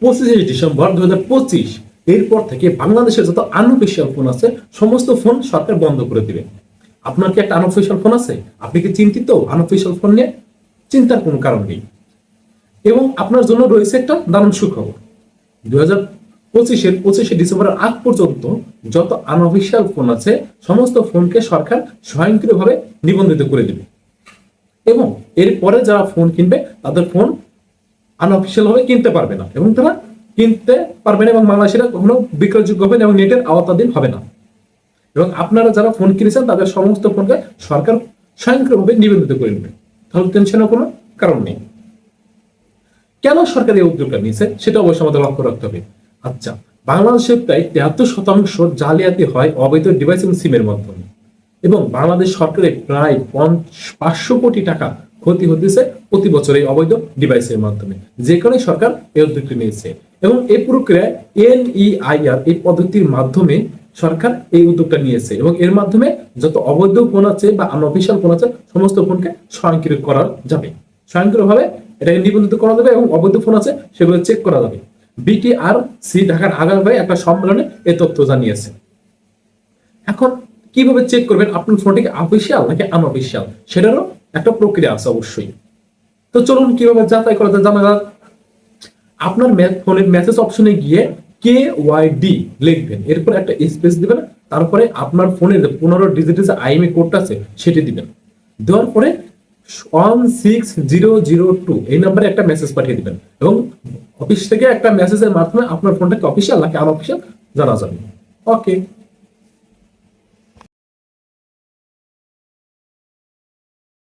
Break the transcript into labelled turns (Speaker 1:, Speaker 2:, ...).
Speaker 1: পঁচিশে ডিসেম্বর দু হাজার পঁচিশ। এরপর থেকে বাংলাদেশের যত আনঅফিসিয়াল ফোন আছে, সমস্ত ফোন সরকার বন্ধ করে দিবে। আপনার কি একটা আনঅফিসিয়াল ফোন আছে? আপনি কি চিন্তিত? আনঅফিসিয়াল ফোন নিয়ে চিন্তার কোনো কারণ নেই। এবং আপনার জন্য রয়েছে একটা দারুণ সুখবর। দু হাজার পঁচিশের পঁচিশে ডিসেম্বরের আগ পর্যন্ত যত আনঅফিসিয়াল ফোন আছে, সমস্ত ফোনকে সরকার স্বয়ংক্রিয়ভাবে নিবন্ধিত করে দেবে। এবং এরপরে যারা ফোন কিনবে, তাদের ফোন আনঅফিসিয়াল ভাবে কিনতে পারবে না। এবং তারা কিনতে পারবে না এবং বাংলাদেশিরা কখনো বিক্রয়যোগ্য হবে না এবং নেটের আওতাধীন হবে না। এবং আপনারা যারা ফোন কিনেছেন, তাদের সমস্ত ফোনকে সরকার স্বয়ংক্রিয়ভাবে নিবন্ধিত করে নেবে। তাহলে টেনশনের কোনো কারণ নেই। কেন সরকার এই উদ্যোগটা নিয়েছে, সেটা অবশ্যই আমাদের লক্ষ্য রাখতে হবে। আচ্ছা বাংলাদেশে প্রায় তেহাত্তর শতাংশ জালিয়াতি হয় অবৈধ ডিভাইস এবং সিমের মাধ্যমে। এবং বাংলাদেশ সরকারের প্রায় পাঁচশো কোটি টাকা ক্ষতি হতেছে প্রতি বছর এই অবৈধ ডিভাইসের মাধ্যমে। যে কারণে সরকার এই উদ্যোগটি নিয়েছে। এবং এই প্রক্রিয়ায় এনইআইআর এই পদ্ধতির মাধ্যমে সরকার এই উদ্যোগটা নিয়েছে। এবং এর মাধ্যমে যত অবৈধ ফোন আছে বা আনঅফিসিয়াল ফোন আছে, সমস্ত ফোনকে স্বয়ংক্রিয় করা যাবে। স্বয়ংক্রিয়ভাবে এটাকে নিবন্ধিত করা যাবে এবং অবৈধ ফোন আছে, সেগুলো চেক করা যাবে। বিটিআর সি ঢাকার আগামী একটা সম্মেলনে এই তথ্য জানিয়েছে। এখন কীভাবে চেক করবেন? আপনার ফোনটি অফিসিয়াল নাকি আনঅফিসিয়াল সেটারও একটা প্রক্রিয়া আছে অবশ্যই। তো চলুন কীভাবে যাচাই করা যায় জানা যাক। আপনার ফোনের মেসেজ অপশনে গিয়ে কে ওয়াই ডি লিখবেন। এরপর একটা স্পেস দিবেন। তারপরে আপনার ফোনের পনেরো ডিজিটের যে আইএমএ কোডটা আছে, সেটি দিবেন। দেওয়ার পরে one six zero zero two এই নাম্বারে একটা মেসেজ পাঠিয়ে দিবেন। এবং অফিস থেকে একটা মেসেজের মাধ্যমে আপনার ফোনটাকে অফিসিয়াল নাকি আনঅফিসিয়াল জানা যাবে। ওকে